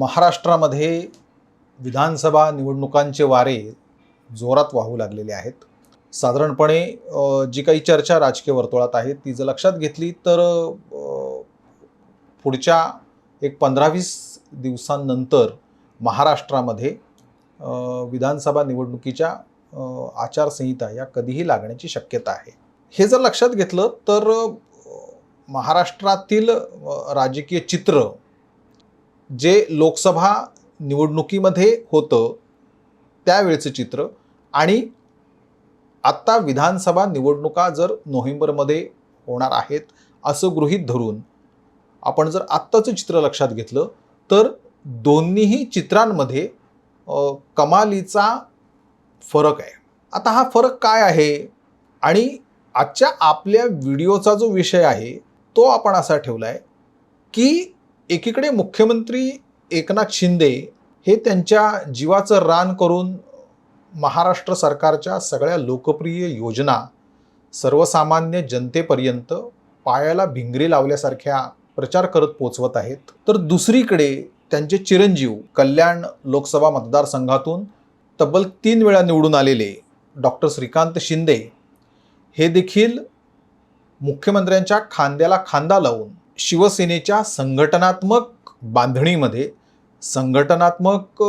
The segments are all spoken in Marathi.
महाराष्ट्रामध्ये विधानसभा निवडणुकांचे वारे जोरात वाहू लागलेले आहेत. साधारणपणे जी काही चर्चा राजकीय वर्तुळात आहे ती जर लक्षात घेतली तर पुढच्या एक पंधरा वीस दिवसांनंतर महाराष्ट्रामध्ये विधानसभा निवडणुकीच्या आचारसंहिता या कधीही लागण्याची शक्यता आहे. हे जर लक्षात घेतलं तर महाराष्ट्रातील राजकीय चित्र जे लोकसभा निवडणुकीमध्ये होतं त्यावेळचं चित्र आणि आत्ता विधानसभा निवडणुका जर नोव्हेंबरमध्ये होणार आहेत असं गृहीत धरून आपण जर आत्ताचं चित्र लक्षात घेतलं तर दोन्हीही चित्रांमध्ये कमालीचा फरक आहे. आता हा फरक काय आहे? आणि आजच्या आपल्या व्हिडिओचा जो विषय आहे तो आपण असा ठेवला आहे की एकीकडे मुख्यमंत्री एकनाथ शिंदे हे त्यांच्या जीवाचं रान करून महाराष्ट्र सरकारच्या सगळ्या लोकप्रिय योजना सर्वसामान्य जनतेपर्यंत पायाला भिंगरी लावल्यासारख्या प्रचार करत पोचवत आहेत. तर दुसरीकडे त्यांचे चिरंजीव कल्याण लोकसभा मतदारसंघातून तब्बल तीन वेळा निवडून आलेले डॉक्टर श्रीकांत शिंदे हे देखील मुख्यमंत्र्यांच्या खांद्याला खांदा लावून शिवसेनेच्या संघटनात्मक बांधणीमध्ये संघटनात्मक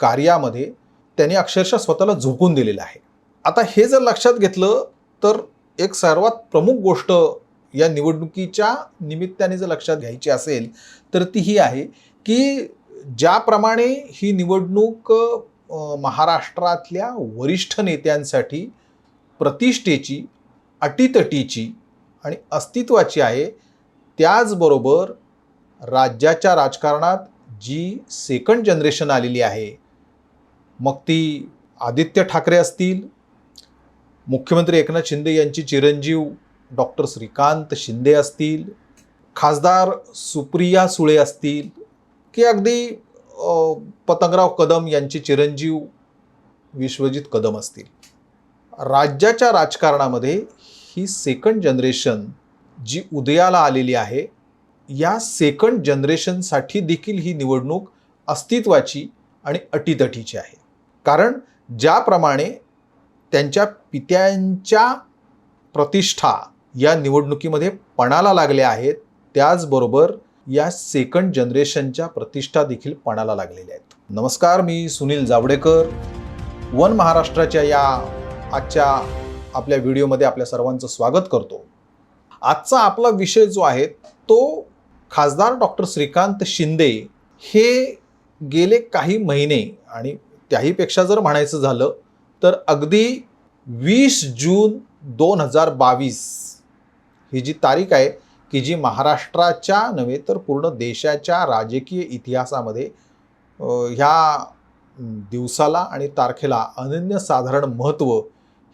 कार्यामध्ये त्यांनी अक्षरशः स्वतःला झोकून दिलेलं आहे. आता हे जर लक्षात घेतलं तर एक सर्वात प्रमुख गोष्ट या निवडणुकीच्या निमित्ताने जर लक्षात घ्यायची असेल तर ती ही आहे की ज्याप्रमाणे ही निवडणूक महाराष्ट्रातल्या वरिष्ठ नेत्यांसाठी प्रतिष्ठेची अटीतटीची आणि अस्तित्वाची आहे त्याचबरोबर राज्याच्या राजकारणात जी सेकंड जनरेशन आलेली आहे मग ती आदित्य ठाकरे असतील मुख्यमंत्री एकनाथ शिंदे यांची चिरंजीव डॉक्टर श्रीकांत शिंदे असतील खासदार सुप्रिया सुळे असतील की अगदी पतंगराव कदम यांचे चिरंजीव विश्वजित कदम असतील. राज्याच्या राजकारणामध्ये ही सेकंड जनरेशन जी उदयाला आलेली आहे या सेकंड जनरेशनसाठी देखील ही निवडणूक अस्तित्वाची आणि अटीतटीची आहे. कारण ज्याप्रमाणे त्यांच्या पित्यांच्या प्रतिष्ठा या निवडणुकीमध्ये पणाला लागल्या आहेत त्याचबरोबर या सेकंड जनरेशनच्या प्रतिष्ठा देखील पणाला लागलेल्या आहेत. नमस्कार मी सुनील जावडेकर. वन महाराष्ट्राच्या या आजच्या आपल्या व्हिडिओमध्ये आपल्या सर्वांचं स्वागत करतो. आजचा आपला विषय जो आहे तो खासदार डॉक्टर श्रीकांत शिंदे हे गेले काही महिने आणि त्याहीपेक्षा जर म्हणायचं झालं तर अगदी वीस जून दोन हजार बावीस ही जी तारीख आहे की जी महाराष्ट्राच्या नव्हे तर पूर्ण देशाच्या राजकीय इतिहासामध्ये ह्या दिवसाला आणि तारखेला अनन्यसाधारण महत्त्व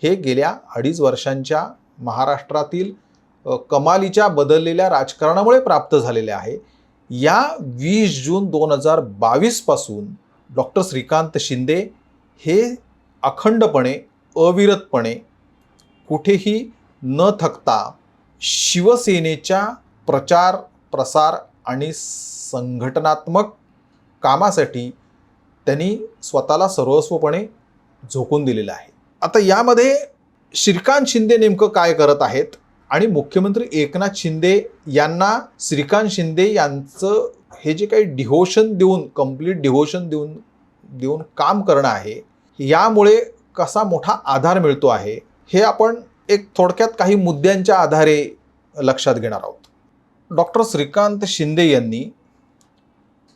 हे गेल्या अडीच वर्षांच्या महाराष्ट्रातील कमालीच्या बदललेल्या राजकारणामुळे प्राप्त झालेले आहे. या वीस जून दोन हजार बावीसपासून डॉक्टर श्रीकांत शिंदे हे अखंडपणे अविरतपणे कुठेही न थकता शिवसेनेच्या प्रचार प्रसार आणि संघटनात्मक कामासाठी त्यांनी स्वतःला सर्वस्वपणे झोकून दिलेलं आहे. आता यामध्ये श्रीकांत शिंदे नेमकं काय करत आहेत? आणि मुख्यमंत्री एकनाथ शिंदे यांना श्रीकांत शिंदे यांचं हे जे काही डिव्होशन देऊन कंप्लीट डिव्होशन देऊन देऊन काम करणं आहे यामुळे कसा मोठा आधार मिळतो आहे हे आपण एक थोडक्यात काही मुद्द्यांच्या आधारे लक्षात घेणार आहोत. डॉक्टर श्रीकांत शिंदे यांनी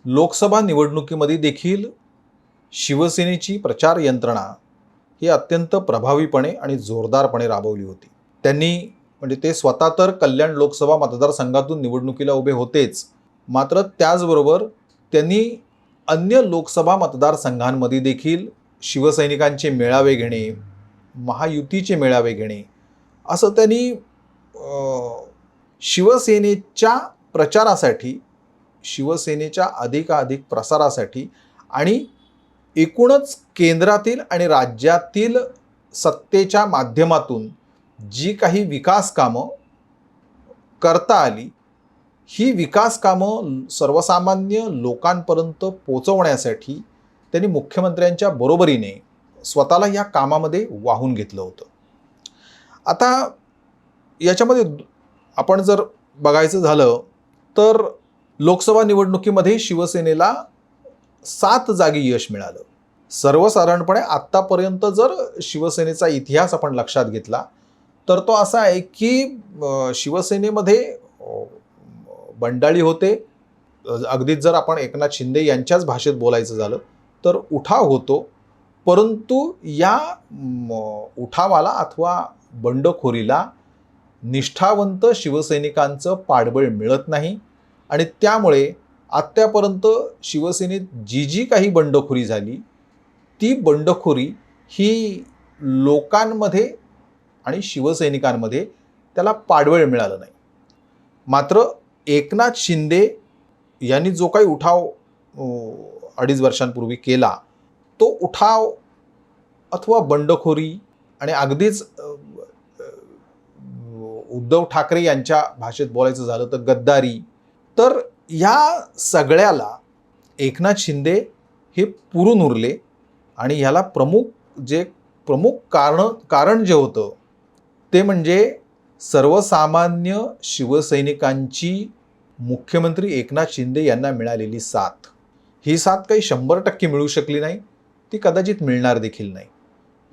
लोकसभा निवडणुकीमध्ये देखील शिवसेनेची प्रचार यंत्रणा ही अत्यंत प्रभावीपणे आणि जोरदारपणे राबवली होती. त्यांनी म्हणजे ते स्वतः तर कल्याण लोकसभा मतदारसंघातून निवडणुकीला उभे होतेच. मात्र त्याचबरोबर त्यांनी अन्य लोकसभा मतदारसंघांमध्ये देखील शिवसैनिकांचे मेळावे घेणे महायुतीचे मेळावे घेणे असं त्यांनी शिवसेनेच्या प्रचारासाठी शिवसेनेच्या अधिकाधिक प्रसारासाठी आणि एकूणच केंद्रातील आणि राज्यातील सत्तेच्या माध्यमातून जी काही विकास कामं करता आली ही विकास कामं सर्वसामान्य लोकांपर्यंत पोचवण्यासाठी त्यांनी मुख्यमंत्र्यांच्या बरोबरीने स्वतःला या कामामध्ये वाहून घेतलं होतं. आता याच्यामध्ये आपण जर बघायचं झालं तर लोकसभा निवडणुकीमध्ये शिवसेनेला सात जागी यश मिळालं. सर्वसाधारणपणे आत्तापर्यंत जर शिवसेनेचा इतिहास आपण लक्षात घेतला तर तो असा आहे की शिवसेनेमध्ये बंडाळी होते. अगदीच जर आपण एकनाथ शिंदे यांच्याच भाषेत बोलायचं झालं तर उठाव होतो. परंतु या म, उठावाला अथवा बंडखोरीला निष्ठावंत शिवसैनिकांचं पाठबळ मिळत नाही आणि त्यामुळे आत्तापर्यंत शिवसेनेत जी जी काही बंडखोरी झाली ती बंडखोरी ही लोकांमध्ये आणि शिवसैनिकांमध्ये त्याला पाडवेळ मिळालं नाही. मात्र एकनाथ शिंदे यांनी जो काही उठाव अडीच वर्षांपूर्वी केला तो उठाव अथवा बंडखोरी आणि अगदीच उद्धव ठाकरे यांच्या भाषेत बोलायचं झालं तर गद्दारी तर या सगळ्याला एकनाथ शिंदे हे पुरून उरले आणि ह्याला प्रमुख जे प्रमुख कारण कारण जे होतं ते म्हणजे सर्वसामान्य शिवसैनिकांची मुख्यमंत्री एकनाथ शिंदे यांना मिळालेली साथ. ही साथ काही शंभर टक्के मिळू शकली नाही ती कदाचित मिळणार देखील नाही.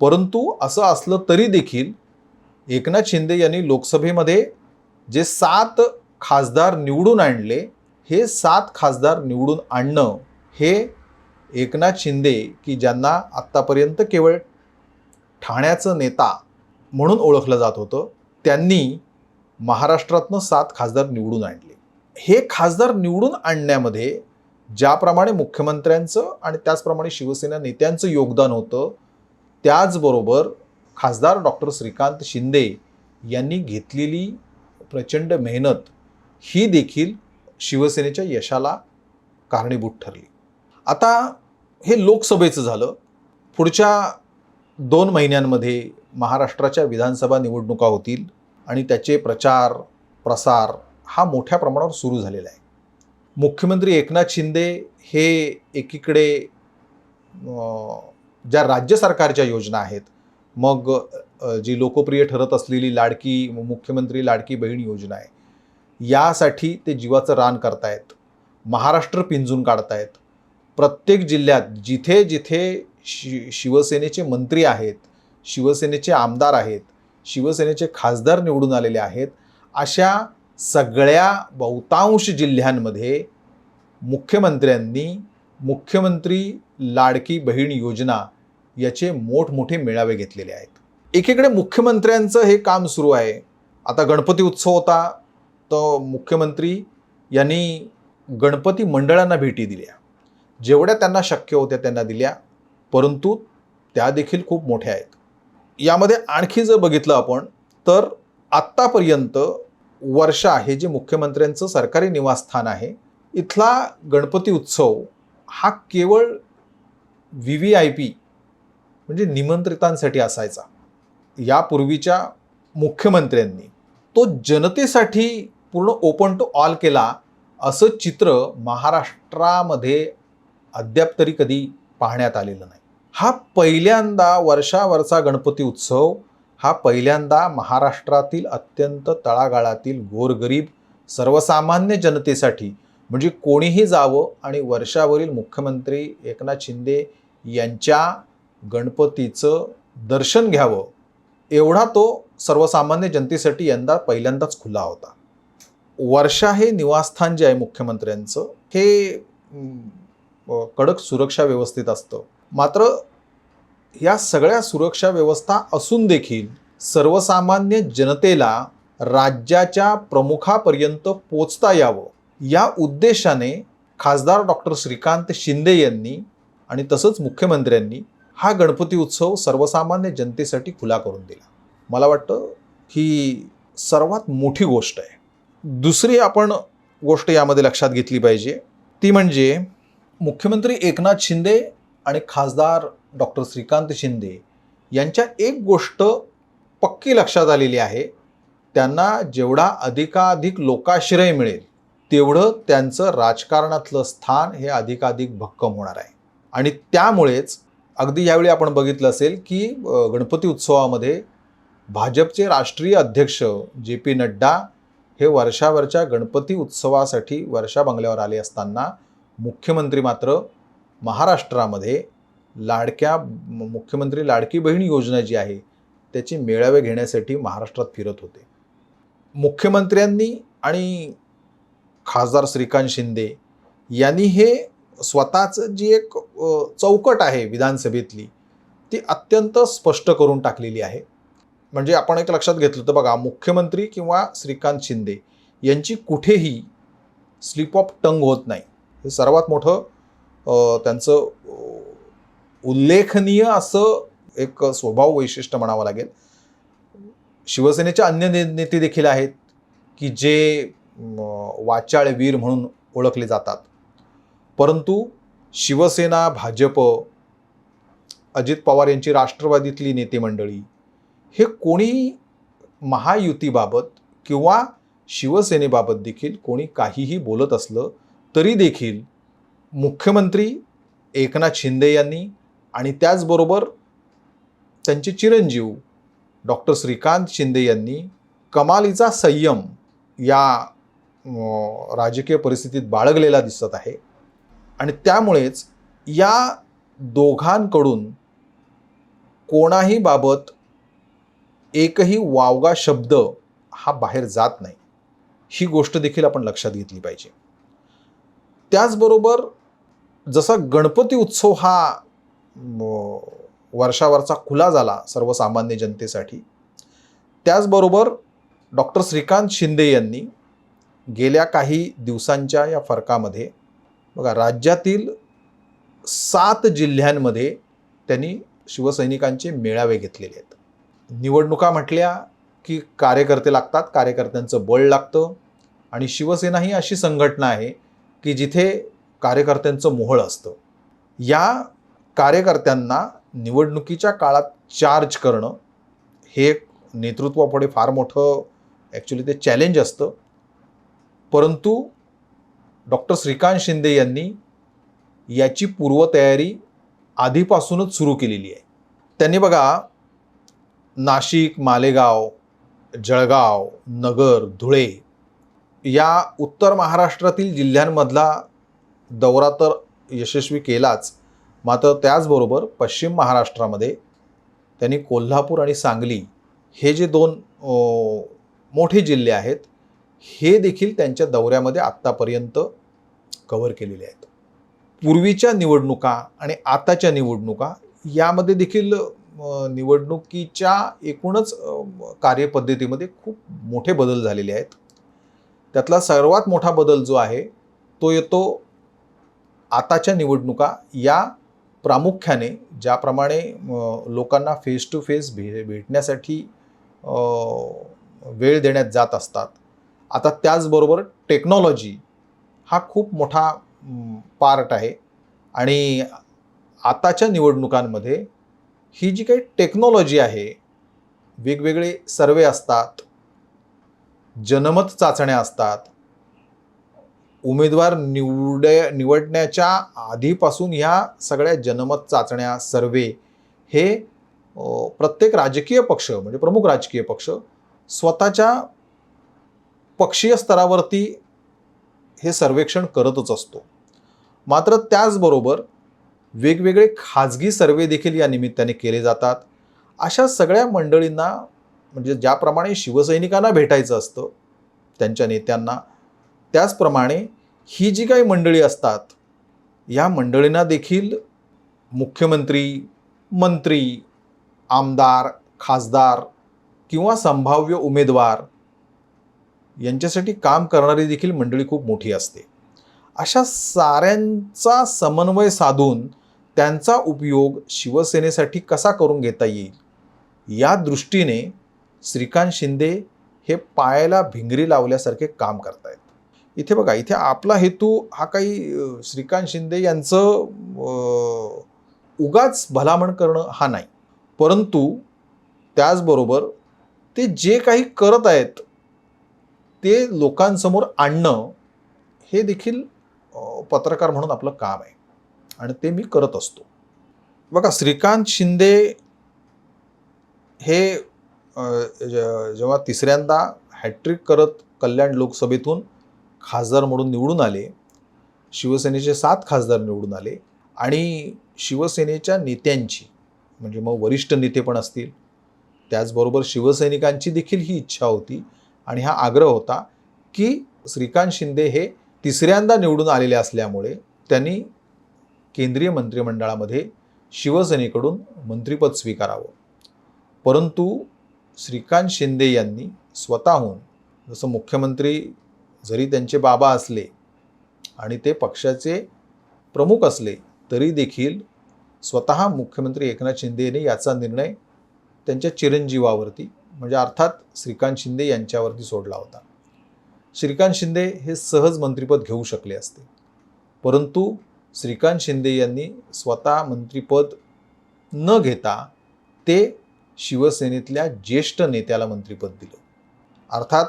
परंतु असं असलं तरी देखील एकनाथ शिंदे यांनी लोकसभेमध्ये जे सात खासदार निवडून आणले हे सात खासदार निवडून आणणं हे एकनाथ शिंदे की ज्यांना आत्तापर्यंत केवळ ठाण्याचं नेता म्हणून ओळखलं जात होतं त्यांनी महाराष्ट्रातनं सात खासदार निवडून आणले. हे खासदार निवडून आणण्यामध्ये ज्याप्रमाणे मुख्यमंत्र्यांचं आणि त्याचप्रमाणे शिवसेना नेत्यांचं योगदान होतं त्याचबरोबर खासदार डॉक्टर श्रीकांत शिंदे यांनी घेतलेली प्रचंड मेहनत ही देखील शिवसेनेच्या यशाला कारणीभूत ठरली. आता हे लोकसभेचं झालं. पुढच्या दोन महिन्यांमध्ये महाराष्ट्राच्या विधानसभा निवडणुका होतील आणि त्याचे प्रचार प्रसार हा मोठ्या प्रमाणावर सुरू झालेला आहे. मुख्यमंत्री एकनाथ शिंदे हे एकीकडे ज्या राज्य सरकारच्या योजना आहेत मग जी लोकप्रिय ठरत असलेली लाडकी मुख्यमंत्री लाडकी बहीण योजना आहे यासाठी ते जीवाचं रान करतायत महाराष्ट्र पिंजून काढतायत. प्रत्येक जिल्ह्यात जिथे जिथे शि शिवसेनेचे मंत्री आहेत शिवसेनेचे आमदार आहेत शिवसेनेचे खासदार निवडून आलेले आहेत अशा सगळ्या बहुतांश जिल्ह्यांमध्ये मुख्यमंत्र्यांनी मुख्यमंत्री लाडकी बहीण योजना याचे मोठमोठे मेळावे घेतलेले आहेत. एकीकडे मुख्यमंत्र्यांचं हे काम सुरू आहे. आता गणपती उत्सव होता तर मुख्यमंत्री यांनी गणपती मंडळांना भेटी दिल्या. जेवढ्या त्यांना शक्य होत्या त्यांना दिल्या परंतु त्या देखील खूप मोठ्या आहेत. यामध्ये आणखी जर बघितलं आपण तर आत्तापर्यंत वर्षा हे जे मुख्यमंत्र्यांचं सरकारी निवासस्थान आहे इथला गणपती उत्सव हा केवळ व्ही व्ही आय पी म्हणजे निमंत्रितांसाठी असायचा. यापूर्वीच्या मुख्यमंत्र्यांनी तो जनतेसाठी पूर्ण ओपन टू ऑल केला असं चित्र महाराष्ट्रामध्ये अद्याप तरी कधी पाहण्यात आलेलं नाही. हा पहिल्यांदा वर्षावरचा गणपती उत्सव हा पहिल्यांदा महाराष्ट्रातील अत्यंत तळागाळातील गोरगरीब सर्वसामान्य जनतेसाठी म्हणजे कोणीही जावं आणि वर्षावरील मुख्यमंत्री एकनाथ शिंदे यांच्या गणपतीचं दर्शन घ्यावं एवढा तो सर्वसामान्य जनतेसाठी यंदा पहिल्यांदाच खुला होता. वर्षा हे निवासस्थान जे आहे मुख्यमंत्र्यांचं हे कडक सुरक्षा व्यवस्थित असतं. मात्र या सगळ्या सुरक्षा व्यवस्था असून देखील सर्वसामान्य जनतेला राज्याच्या प्रमुखापर्यंत पोचता यावं. या उद्देशाने खासदार डॉक्टर श्रीकांत शिंदे यांनी आणि तसंच मुख्यमंत्र्यांनी हा गणपती उत्सव सर्वसामान्य जनतेसाठी खुला करून दिला. मला वाटतं ही सर्वात मोठी गोष्ट आहे. दुसरी आपण गोष्ट यामध्ये लक्षात घेतली पाहिजे. ती म्हणजे मुख्यमंत्री एकनाथ शिंदे आणि खासदार डॉक्टर श्रीकांत शिंदे यांच्या एक गोष्ट पक्की लक्षात आलेली आहे. त्यांना जेवढा अधिकाधिक लोकाश्रय मिळेल तेवढं त्यांचं राजकारणातलं स्थान हे अधिकाधिक भक्कम होणार आहे. आणि त्यामुळेच अगदी यावेळी आपण बघितलं असेल की गणपती उत्सवामध्ये भाजपचे राष्ट्रीय अध्यक्ष जे पी नड्डा हे वर्षावरच्या गणपती उत्सवासाठी वर्षा बंगल्यावर आले असताना मुख्यमंत्री मात्र महाराष्ट्रामध्ये लाडक्या मुख्यमंत्री लाडकी बहीण योजना जी आहे त्याची मेळावे घेण्यासाठी महाराष्ट्रात फिरत होते. मुख्यमंत्र्यांनी आणि खासदार श्रीकांत शिंदे यांनी हे स्वतःचं जी एक चौकट आहे विधानसभेतली ती अत्यंत स्पष्ट करून टाकलेली आहे. म्हणजे आपण एक लक्षात घेतलं तर बघा मुख्यमंत्री किंवा श्रीकांत शिंदे यांची कुठेही स्लिप ऑफ टंग होत नाही. हे सर्वात मोठं त्यांचं उल्लेखनीय असं एक स्वभाव वैशिष्ट्य म्हणावं लागेल. शिवसेनेचे अन्य ने नेते देखील आहेत की जे वाचाळवीर वाचाळ वीर म्हणून ओळखले जातात. परंतु शिवसेना भाजप अजित पवार यांची राष्ट्रवादीतली नेते मंडळी हे कोणी महायुतीबाबत किंवा शिवसेनेबाबत देखील कोणी काहीही बोलत असलं तरी देखील मुख्यमंत्री एकनाथ शिंदे यांनी आणि त्याचबरोबर त्यांचे चिरंजीव डॉक्टर श्रीकांत शिंदे यांनी कमालीचा संयम या राजकीय परिस्थितीत बाळगलेला दिसत आहे. आणि त्यामुळेच या दोघांकडून कोणाही बाबत एकही वावगा शब्द हा बाहेर जात नाही. ही गोष्ट देखील आपण लक्षात घेतली पाहिजे. त्याचबरोबर जसा गणपती उत्सव हा वर्षावरचा खुला झाला सर्वसामान्य जनतेसाठी. त्याचबरोबर डॉक्टर श्रीकांत शिंदे यांनी गेल्या काही दिवसांच्या या फरकामध्ये बघा राज्यातील सात जिल्ह्यांमध्ये त्यांनी शिवसैनिकांचे मेळावे घेतलेले आहेत. निवडणुका म्हटल्या की कार्यकर्ते लागतात कार्यकर्त्यांचं बळ लागतं आणि शिवसेना ही अशी संघटना आहे की जिथे कार्यकर्त्यांचं मोहळ असतं. या कार्यकर्त्यांना निवडणुकीच्या काळात चार्ज करणं हे एक नेतृत्वापुढे फार मोठं ॲक्च्युली ते चॅलेंज असतं. परंतु डॉक्टर श्रीकांत शिंदे यांनी याची पूर्वतयारी आधीपासूनच सुरू केलेली आहे. त्यांनी बघा नाशिक मालेगाव जळगाव नगर धुळे या उत्तर महाराष्ट्रातील जिल्ह्यांमधला दौरा तर यशस्वी केलाच. मात्र त्याचबरोबर पश्चिम महाराष्ट्रामध्ये त्यांनी कोल्हापूर आणि सांगली हे जे दोन मोठे जिल्हे आहेत हे देखील त्यांच्या दौऱ्यामध्ये आत्तापर्यंत कव्हर केलेले आहेत. पूर्वीच्या निवडणुका आणि आताच्या निवडणुका यामध्ये देखील निवडणुकीच्या एकूणच कार्यपद्धतीमध्ये खूप मोठे बदल झालेले आहेत. त्यातला सर्वात मोठा बदल जो आहे तो येतो आताच्या निवडणुका या प्रामुख्याने ज्याप्रमाणे लोकांना फेस टू फेस भे भेटण्यासाठी वेळ देण्यात जात असतात. आता त्याचबरोबर टेक्नॉलॉजी हा खूप मोठा पार्ट आहे. आणि आताच्या निवडणुकांमध्ये ही जी काही टेक्नॉलॉजी आहे वेगवेगळे सर्वे असतात जनमत चाचण्या असतात उमेदवार निवड निवडण्याच्या आधीपासून ह्या सगळ्या जनमत चाचण्या सर्वे हे प्रत्येक राजकीय पक्ष म्हणजे प्रमुख राजकीय पक्ष स्वतःच्या पक्षीय स्तरावरती हे सर्वेक्षण करतच असतो. मात्र त्याचबरोबर वेगवेगळे खाजगी सर्वे देखील या निमित्ताने केले जातात. अशा सगळ्या मंडळींना म्हणजे ज्याप्रमाणे शिवसैनिकांना भेटायचं असतं त्यांच्या नेत्यांना त्याचप्रमाणे ही जी काही मंडळी असतात या मंडळींना देखील मुख्यमंत्री मंत्री आमदार खासदार किंवा संभाव्य उमेदवार यांच्यासाठी काम करणारी देखील मंडळी खूप मोठी असते. अशा साऱ्यांचा समन्वय साधून त्यांचा उपयोग शिवसेनेसाठी कसा करून घेता येईल या दृष्टीने श्रीकांत शिंदे हे पायाला भिंगरी लावल्यासारखे काम करतायत. इथे बघा इथे आपला हेतू हा काही श्रीकांत शिंदे यांचं उगाच भलामण करणं हा नाही. परंतु त्याचबरोबर ते जे काही करत आहेत ते लोकांसमोर आणणं हे देखील पत्रकार म्हणून आपलं काम आहे. आणि ते मी करत असतो. बघा श्रीकांत शिंदे हे जेव्हा तिसऱ्यांदा हॅट्रिक करत कल्याण लोकसभेतून खासदार म्हणून निवडून आले शिवसेनेचे सात खासदार निवडून आले आणि शिवसेनेच्या नेत्यांची म्हणजे मग वरिष्ठ नेते पण असतील. त्याचबरोबर शिवसैनिकांची देखील ही इच्छा होती आणि हा आग्रह होता की श्रीकांत शिंदे हे तिसऱ्यांदा निवडून आलेले असल्यामुळे त्यांनी केंद्रीय मंत्रिमंडळामध्ये शिवसेनेकडून मंत्रिपद स्वीकारावं. परंतु श्रीकांत शिंदे यांनी स्वतःहून जसं मुख्यमंत्री जरी त्यांचे बाबा असले आणि ते पक्षाचे प्रमुख असले तरी देखील स्वतः मुख्यमंत्री एकनाथ शिंदे यांनी याचा निर्णय त्यांच्या चिरंजीवावरती म्हणजे अर्थात श्रीकांत शिंदे यांच्यावरती सोडला होता. श्रीकांत शिंदे हे सहज मंत्रिपद घेऊ शकले असते. परंतु श्रीकांत शिंदे यांनी स्वतः मंत्रिपद न घेता ते शिवसेनेतल्या ज्येष्ठ नेत्याला मंत्रिपद दिलं. अर्थात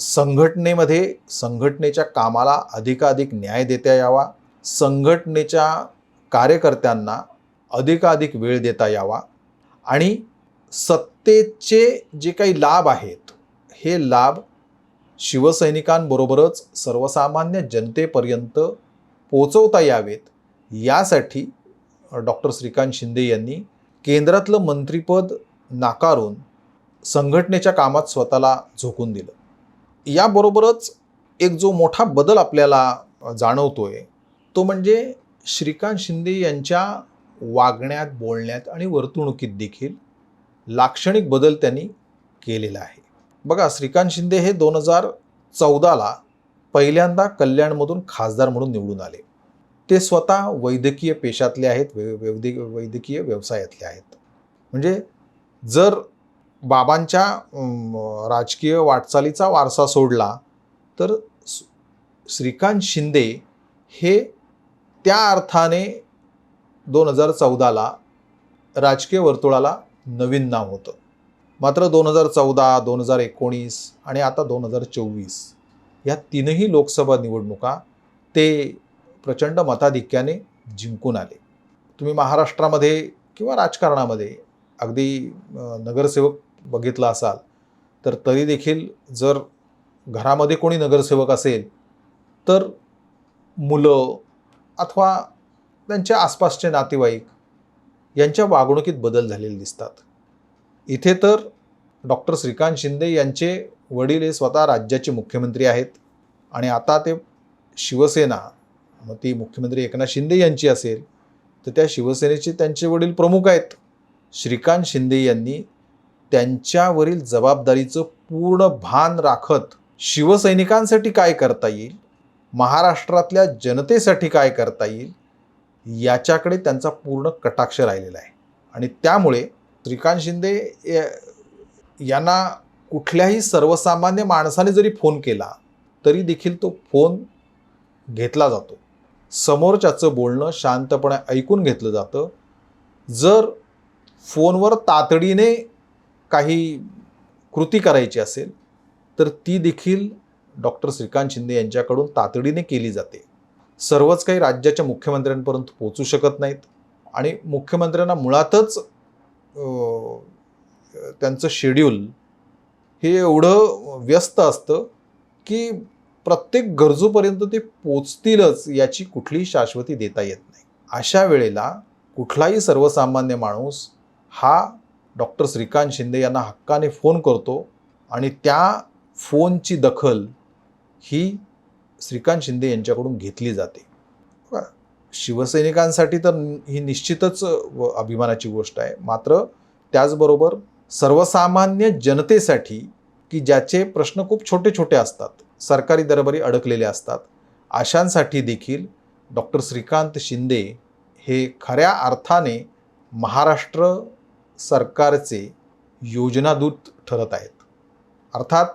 संघटनेमध्ये संघटनेच्या कामाला अधिकाधिक न्याय देता यावा. संघटनेच्या कार्यकर्त्यांना अधिकाधिक वेळ देता यावा. आणि सत्तेचे जे काही लाभ आहेत हे लाभ शिवसैनिकांबरोबरच सर्वसामान्य जनतेपर्यंत पोचवता यावेत. यासाठी डॉक्टर श्रीकांत शिंदे यांनी केंद्रातलं मंत्रिपद नाकारून संघटनेच्या कामात स्वतःला झोकून दिलं. याबरोबरच एक जो मोठा बदल आपल्याला जाणवतो आहे तो म्हणजे श्रीकांत शिंदे यांच्या वागण्यात बोलण्यात आणि वर्तणुकीत देखील लाक्षणिक बदल त्यांनी केलेला आहे. बघा श्रीकांत शिंदे हे दोन हजार चौदाला पहिल्यांदा कल्याणमधून खासदार म्हणून निवडून आले. ते स्वतः वैद्यकीय पेशातले आहेत वैद्य वैद्यकीय व्यवसायातले आहेत. म्हणजे जर बाबांच्या राजकीय वाटचालीचा वारसा सोडला तर श्रीकांत शिंदे हे त्या अर्थाने दोन हजार चौदाला राजकीय वर्तुळाला नवीन नाव होतं. मात्र दोन हजार चौदा दोन हजार एकोणीस आणि आता दोन हजार चोवीस या तीनही लोकसभा निवडणुका ते प्रचंड मताधिक्याने जिंकून आले. तुम्ही महाराष्ट्रामध्ये किंवा राजकारणामध्ये अगदी नगरसेवक बघितला असाल तर तरी देखील जर घरामध्ये कोणी नगरसेवक असेल तर मुलं अथवा त्यांच्या आसपासचे नातेवाईक यांच्या वागणुकीत बदल झालेले दिसतात. इथे तर डॉक्टर श्रीकांत शिंदे यांचे वडील हे स्वतः राज्याचे मुख्यमंत्री आहेत आणि आता ते शिवसेना मग ती मुख्यमंत्री एकनाथ शिंदे यांची असेल तर त्या शिवसेनेचे त्यांचे वडील प्रमुख आहेत. श्रीकांत शिंदे यांनी त्यांच्यावरील जबाबदारीचं पूर्ण भान राखत शिवसैनिकांसाठी काय करता येईल? महाराष्ट्रातल्या जनतेसाठी काय करता येईल? याच्याकडे त्यांचा पूर्ण कटाक्ष राहिलेला आहे. आणि त्यामुळे श्रीकांत शिंदे या- यांना कुठल्याही सर्वसामान्य माणसाने जरी फोन केला तरी देखील तो फोन घेतला जातो. समोरच्याचं बोलणं शांतपणे ऐकून घेतलं जातं. जर फोनवर तातडीने काही कृती करायची असेल तर ती देखील डॉक्टर श्रीकांत शिंदे यांच्याकडून तातडीने केली जाते. सर्वच काही राज्याच्या मुख्यमंत्र्यांपर्यंत पोचू शकत नाहीत आणि मुख्यमंत्र्यांना मुळातच त्यांचं शेड्यूल हे एवढं व्यस्त असतं की प्रत्येक गरजूपर्यंत ते पोचतीलच याची कुठलीही शाश्वती देता येत नाही. अशा वेळेला कुठलाही सर्वसामान्य माणूस हा डॉक्टर श्रीकांत शिंदे यांना हक्काने फोन करतो आणि त्या फोनची दखल ही श्रीकांत शिंदे यांच्याकडून घेतली जाते. शिवसैनिकांसाठी तर ही निश्चितच व- अभिमानाची गोष्ट आहे. मात्र त्याचबरोबर सर्वसामान्य जनतेसाठी की ज्याचे प्रश्न खूप छोटे छोटे असतात सरकारी दरबारी अडकलेले असतात अशांसाठी देखील डॉक्टर श्रीकांत शिंदे हे खऱ्या अर्थाने महाराष्ट्र सरकारचे योजनादूत ठरत आहेत. अर्थात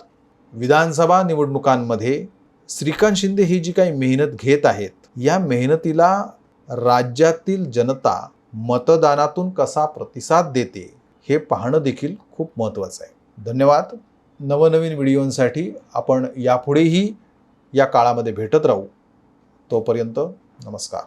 विधानसभा निवडणुकांमध्ये श्रीकांत शिंदे ही जी काही मेहनत घेत आहेत या मेहनतीला राज्यातील जनता मतदानातून कसा प्रतिसाद देते हे पाहणं देखील खूप महत्त्वाचं आहे. धन्यवाद. नवनवीन व्हिडिओंसाठी आपण यापुढेही या काळामध्ये भेटत राहू. तोपर्यंत नमस्कार.